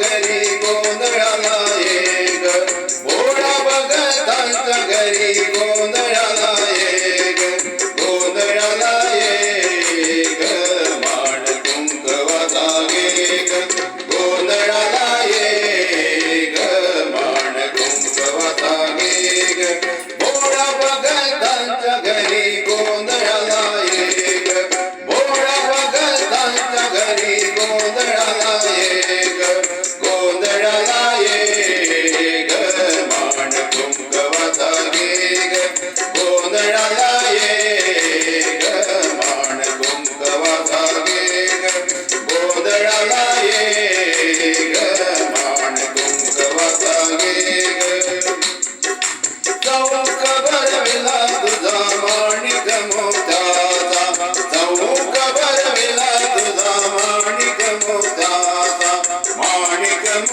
घरी गोंधळाला एक. घोडा बघतांचा घरी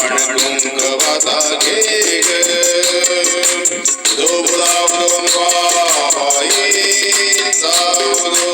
पांडुरंगवाचा घे ग जोबळा भगवाई